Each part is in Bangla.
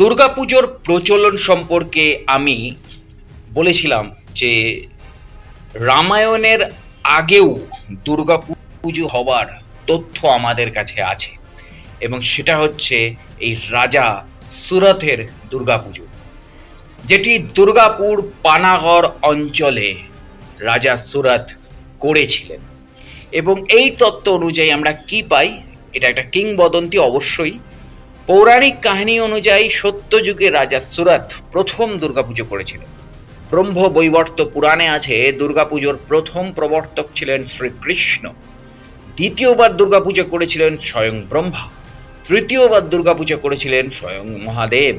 দুর্গাপুজোর প্রচলন সম্পর্কে আমি বলেছিলাম যে রামায়ণের আগেও দুর্গা পুজো হবার তথ্য আমাদের কাছে আছে এবং সেটা হচ্ছে এই রাজা সুরথের দুর্গাপুজো, যেটি দুর্গাপুর পানাগড় অঞ্চলে রাজা সুরথ করেছিলেন। এবং এই তত্ত্ব অনুযায়ী আমরা কি পাই? এটা একটা কিংবদন্তি অবশ্যই। পৌরাণিক কাহিনী অনুযায়ী সত্যযুগে রাজা সুরথ প্রথম দুর্গাপুজো করেছিলেন ব্রহ্ম বৈবর্ত পুরাণে আছে, দুর্গাপুজোর প্রথম প্রবর্তক ছিলেন শ্রীকৃষ্ণ। দ্বিতীয়বার দুর্গাপুজো করেছিলেন স্বয়ং ব্রহ্মা। তৃতীয়বার দুর্গাপুজো করেছিলেন স্বয়ং মহাদেব।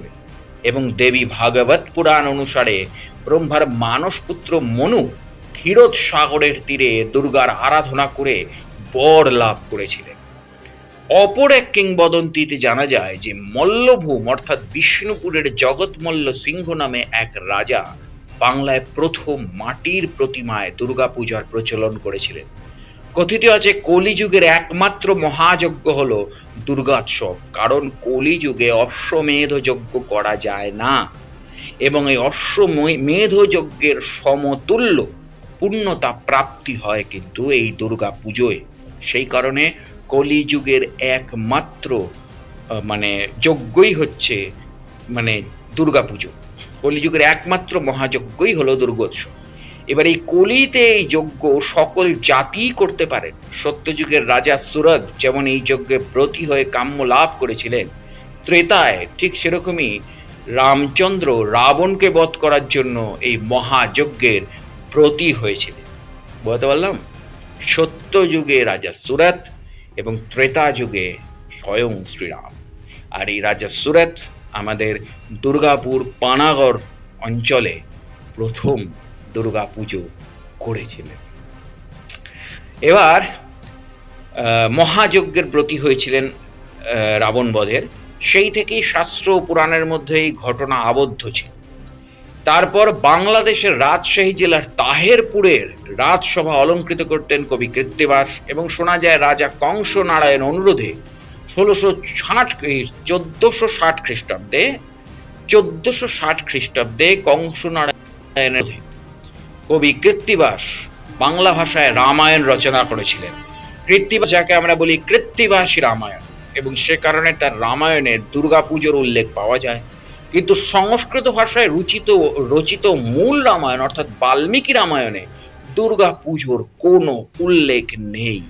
এবং দেবী ভাগবত পুরাণ অনুসারে ব্রহ্মার মানসপুত্র মনু ক্ষীরোদ সাগরের তীরে দুর্গার আরাধনা করে বর লাভ করেছিলেন। অপর এক কিংবদন্তিতে জানা যায় যে মল্লভূম, অর্থাৎ বিষ্ণুপুরের জগৎমল্ল সিংহ নামে এক রাজা বাংলায় প্রথম মাটির প্রতিমায় দুর্গাপূজার প্রচলন করেছিলেন। কথিত আছে, কলিযুগের একমাত্র মহাযজ্ঞ হল দুর্গোৎসব। কারণ কলিযুগে অশ্বমেধ যজ্ঞ করা যায় না এবং এই অশ্বমেধ যজ্ঞের সমতুল্য পূর্ণতা প্রাপ্তি হয় কিন্তু এই দুর্গা পুজোয় সেই কারণে কলিযুগের একমাত্র মানে যজ্ঞই হচ্ছে মানে দুর্গা পুজো কলিযুগের একমাত্র মহাযজ্ঞই হলো দুর্গোৎসব। এবার এই কলিতে এই যজ্ঞ সকল জাতি করতে পারেন। সত্যযুগের রাজা সুরজ যেমন এই যজ্ঞে ব্রতী হয়ে কাম্য লাভ করেছিলেন, ত্রেতায় ঠিক সেরকমই রামচন্দ্র রাবণকে বধ করার জন্য এই মহাযজ্ঞের ব্রতী হয়েছিলেন। বলতে পারলাম? সত্যযুগে রাজা সুরত এবং ত্রেতা যুগে স্বয়ং শ্রীরাম। আর এই রাজা সুরত আমাদের দুর্গাপুর পানাগড় অঞ্চলে প্রথম দুর্গা পুজো করেছিলেন। এবার মহাযজ্ঞের ব্রতী হয়েছিলেন আহ, রাবণ বধের। সেই থেকেই শাস্ত্র পুরাণের মধ্যে এই ঘটনা আবদ্ধ ছিল। তারপর বাংলাদেশের রাজশাহী জেলার তাহেরপুরের রাজসভা অলঙ্কৃত করতেন কবি কৃত্তিবাস এবং শোনা যায় রাজা কংস নারায়ণ অনুরোধে ষোলোশো ষাট চোদ্দোশো ষাট খ্রিস্টাব্দে, চোদ্দোশো ষাট খ্রিস্টাব্দে কংস অনুরোধে কবি কৃত্তিবাস বাংলা ভাষায় রামায়ণ রচনা করেছিলেন। কৃত্তিবাস যাকে আমরা বলি কৃত্তিবাসী রামায়ণ এবং সে কারণে তার রামায়ণে দুর্গাপুজোর উল্লেখ পাওয়া যায়। কিন্তু সংস্কৃত ভাষায় রচিত রচিত মূল রামায়ণ, অর্থাৎ বাল্মীকি রামায়ণে দুর্গা পুজোর কোনো উল্লেখ নেই।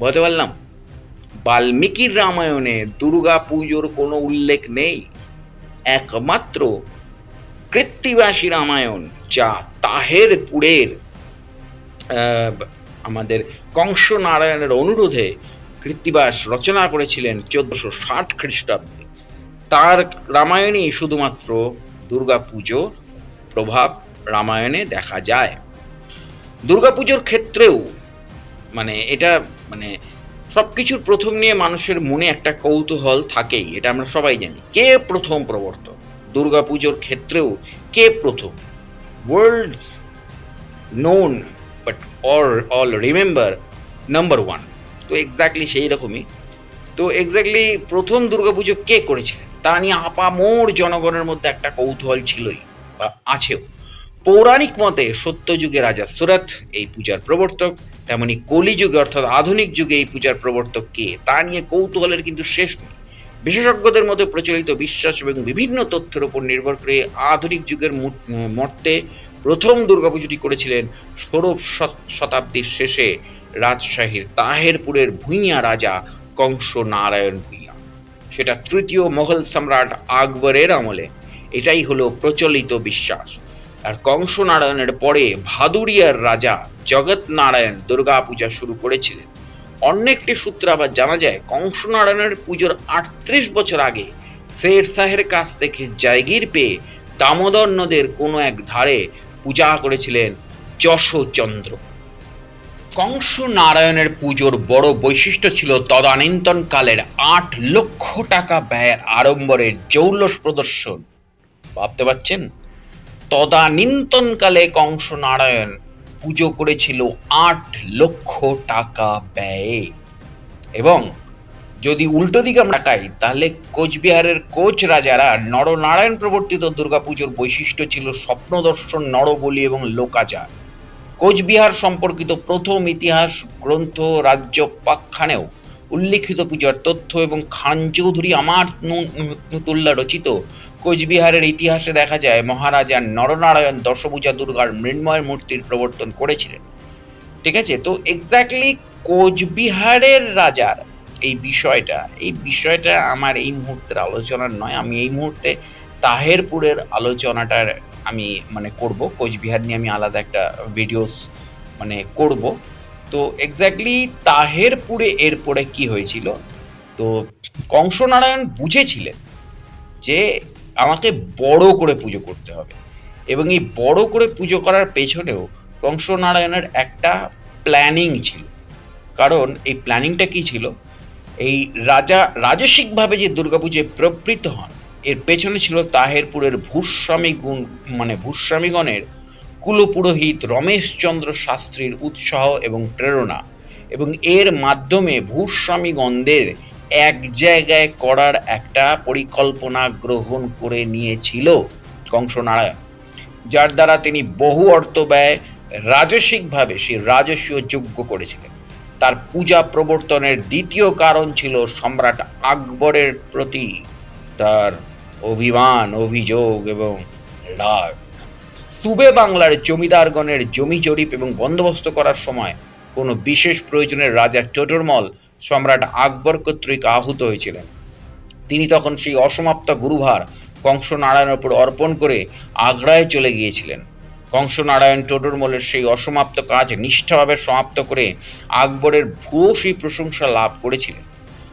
বলতে পারলাম? বাল্মীকির রামায়ণে দুর্গা পুজোর কোনো উল্লেখ নেই। একমাত্র কৃত্তিবাসী রামায়ণ, যা তাহেরপুরের আমাদের কংস নারায়ণের অনুরোধে কৃত্তিবাস রচনা করেছিলেন চোদ্দশো ষাট খ্রিস্টাব্দে। তার রামায়ণেই শুধুমাত্র দুর্গাপুজোর প্রভাব রামায়ণে দেখা যায়। দুর্গাপুজোর ক্ষেত্রেও মানে এটা মানে সব কিছুর প্রথম নিয়ে মানুষের মনে একটা কৌতূহল থাকেই, এটা আমরা সবাই জানি। কে প্রথম প্রবর্তক? দুর্গাপুজোর ক্ষেত্রেও কে প্রথম? World's known but or all remember number one তো এক্স্যাক্টলি সেই রকমই। তো এক্স্যাক্টলি প্রথম দুর্গাপুজো কে করেছিলেন? তা নিয়ে আপামোর জনগণের মধ্যে একটা কৌতূহল ছিলই, বা আছেও। পৌরাণিক মতে সত্যযুগে রাজা সুরথ, এই পূজার প্রবর্তক, তেমনি কলিযুগে অর্থাৎ আধুনিক যুগে এই পূজার প্রবর্তক কে, তা নিয়ে কৌতূহলের কিন্তু শেষ নেই। বিশেষজ্ঞদের মধ্যে প্রচলিত বিশ্বাস এবং বিভিন্ন তথ্যের উপর নির্ভর করে আধুনিক যুগের মর্তে প্রথম দুর্গাপুজোটি করেছিলেন ষোড়শ শত- শতাব্দীর শেষে রাজশাহীর তাহেরপুরের ভূঁইয়া রাজা কংস নারায়ণ ভূঁইয়া। সেটা তৃতীয় মোঘল সম্রাট আকবরের আমলে। এটাই হলো প্রচলিত বিশ্বাস। আর কংস নারায়ণের পরে ভাদুরিয়ার রাজা জগৎ নারায়ণ দুর্গা পূজা শুরু করেছিলেন। অন্য একটি সূত্র আবার জানা যায় কংস নারায়ণের পুজোর আটত্রিশ বছর আগে শের শাহের কাছ থেকে জায়গির পেয়ে দামোদর নদের কোনো এক ধারে পূজা করেছিলেন যশোচন্দ্র। কংস নারায়ণের পুজোর বড় বৈশিষ্ট্য ছিল তদানীন্তন কালের আট লক্ষ টাকা ব্যয়ের আড়ম্বরের জৌলস প্রদর্শন। ভাবতে পারছেন? তদানীন্তনকালে কংস নারায়ণ পুজো করেছিল আট লক্ষ টাকা ব্যয়ে। এবং যদি উল্টো দিকে আমরা তাকাই, তাহলে কোচবিহারের কোচ রাজারা নরনারায়ণ প্রবর্তিত দুর্গাপুজোর বৈশিষ্ট্য ছিল স্বপ্নদর্শন, নরবলি এবং লোকাচার। কোচবিহার সম্পর্কিত প্রথম ইতিহাস গ্রন্থ রাজ্যপাখ্যানেও উল্লিখিত পূজার তথ্য এবং খান চৌধুরী আমার নুতুল্লা রচিত কোচবিহারের ইতিহাসে দেখা যায় মহারাজা নরনারায়ণ দশভূজা দুর্গার মৃন্ময় মূর্তির প্রবর্তন করেছিলেন। ঠিক আছে? তো এক্স্যাক্টলি কোচবিহারের রাজার এই বিষয়টা এই বিষয়টা আমার এই মুহূর্তের আলোচনার নয়, আমি এই মুহূর্তে তাহেরপুরের আলোচনাটার আমি মানে করব। কোচবিহার নিয়ে আমি আলাদা একটা ভিডিওস মানে করব। তো এক্স্যাক্টলি তাহেরপুরে এরপরে কি হয়েছিল? তো কংসনারায়ণ বুঝেছিলেন যে আমাকে বড় করে পুজো করতে হবে এবং এই বড় করে পুজো করার পেছনেও কংসনারায়ণের একটা প্ল্যানিং ছিল। কারণ এই প্ল্যানিংটা কি ছিল? এই রাজা, রাজসিকভাবে যে দুর্গাপুজোয় প্রবৃত্ত হন এর পেছনে ছিল তাহেরপুরের ভূস্বামী গুণ মানে ভূস্বামীগণের কুলপুরোহিত রমেশচন্দ্র শাস্ত্রীর উৎসাহ এবং প্রেরণা এবং এর মাধ্যমে ভূস্বামীগণদের এক জায়গায় করার একটা পরিকল্পনা গ্রহণ করে নিয়েছিল কংসনারায়ণ, যার দ্বারা তিনি বহু অর্থ ব্যয় রাজসিকভাবে সে রাজস্বীয় যোগ্য করেছিলেন। তার পূজা প্রবর্তনের দ্বিতীয় কারণ ছিল সম্রাট আকবরের প্রতি তার অভিমান, অভিযোগ এবং রাগ। সুবে বাংলার জমিদারগণের জমি জরিপ এবং বন্দোবস্ত করার সময় কোনো বিশেষ প্রয়োজনের রাজা টোটরমল সম্রাট আকবর কর্তৃক আহত হয়েছিলেন। তিনি তখন সেই অসমাপ্ত গুরুভার কংসনারায়ণের উপর অর্পণ করে আগ্রায় চলে গিয়েছিলেন। কংসনারায়ণ টোটরমলের সেই অসমাপ্ত কাজ নিষ্ঠাভাবে সমাপ্ত করে আকবরের ভুয়ো সেই প্রশংসা লাভ করেছিলেন।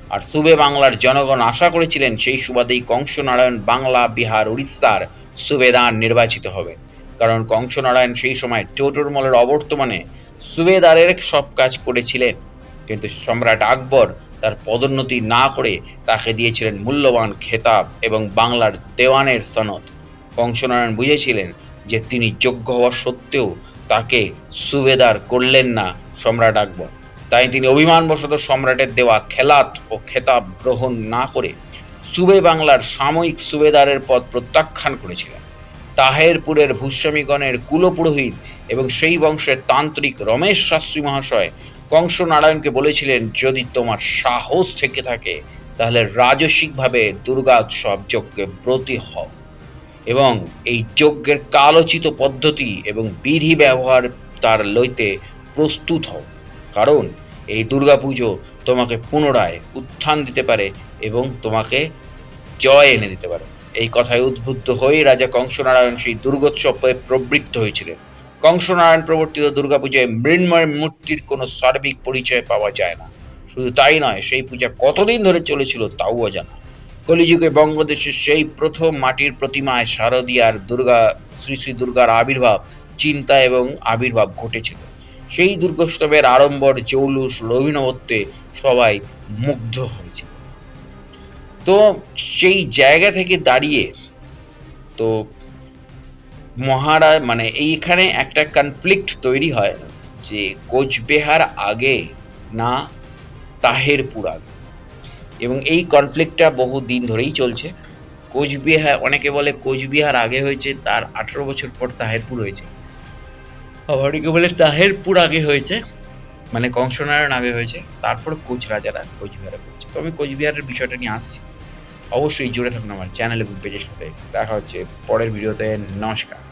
আর সুবে বাংলার জনগণ আশা করেছিলেন সেই সুবাদেই কংসনারায়ণ বাংলা, বিহার, উড়িষ্যার সুবেদার নির্বাচিত হবে। কারণ কংসনারায়ণ সেই সময় টোটরমলের অবর্তমানে সুবেদারের সব কাজ করেছিলেন। কিন্তু সম্রাট আকবর তার পদোন্নতি না করে তাকে দিয়েছিলেন মূল্যবান খেতাব এবং বাংলার দেওয়ানের সনদ। কংসনারায়ণ বুঝেছিলেন যে তিনি যোগ্য হওয়া সত্ত্বেও তাকে সুবেদার করলেন না সম্রাট আকবর। তাই তিনি অভিমানবশত সম্রাটের দেওয়া খেলাত ও খেতাব গ্রহণ না করে সুবে বাংলার সাময়িক সুবেদারের পদ প্রত্যাখ্যান করেছিলেন। তাহেরপুরের ভূস্বামীগণের কুলপুরোহিত এবং সেই বংশের তান্ত্রিক রমেশ শাস্ত্রী মহাশয় কংস নারায়ণকে বলেছিলেন, যদি তোমার সাহস থেকে থাকে, তাহলে রাজস্বিকভাবে দুর্গা উৎসব যজ্ঞে ব্রতী হও। এবং এই যজ্ঞের কালোচিত পদ্ধতি এবং বিধি ব্যবহার তার লইতে প্রস্তুত হও। কারণ এই দুর্গাপুজো তোমাকে পুনরায় উত্থান দিতে পারে এবং তোমাকে জয় এনে দিতে পারে। এই কথায় উদ্বুদ্ধ হয়ে রাজা কংসনারায়ণ সেই দুর্গোৎসবে প্রবৃত্ত হয়েছিলেন। কংসনারায়ণ প্রবর্তিত দুর্গাপূজায় মৃন্ময় মূর্তির কোনো সার্বিক পরিচয় পাওয়া যায় না। শুধু তাই নয়, সেই পূজা কতদিন ধরে চলেছিল তাও অজানা। কলিযুগে বঙ্গদেশের সেই প্রথম মাটির প্রতিমায় শারদীয়ার দুর্গা, শ্রী শ্রী দুর্গার আবির্ভাব, চিন্তা এবং আবির্ভাব ঘটেছিল। সেই দুর্গোৎসবের আড়ম্বর জৌলুস অভিনবত্বে সবাই মুগ্ধ হয়েছিল। তো সেই জায়গা থেকে দাঁড়িয়ে তো মহারাজ মানে এইখানে একটা কনফ্লিক্ট তৈরি হয় যে কোচবিহার আগে না, তাহেরপুর আগে। এবং এই কনফ্লিক্টটা বহু দিন ধরেই চলছে। কোচবিহার, অনেকে বলে কোচবিহার আগে হয়েছে, তার আঠেরো বছর পর তাহেরপুর হয়েছে। অনেকে বলে তাহেরপুর আগে হয়েছে। মানে কংসনারায়ণ আগে হয়েছে, তারপর কোচ রাজারা কোচবিহারে পড়ছে তো আমি কোচবিহারের বিষয়টা নিয়ে আসছি। অবশ্যই জুড়ে থাকুন আমার চ্যানেল এবং পেজের সাথে। দেখা হচ্ছে পরের ভিডিওতে। নমস্কার।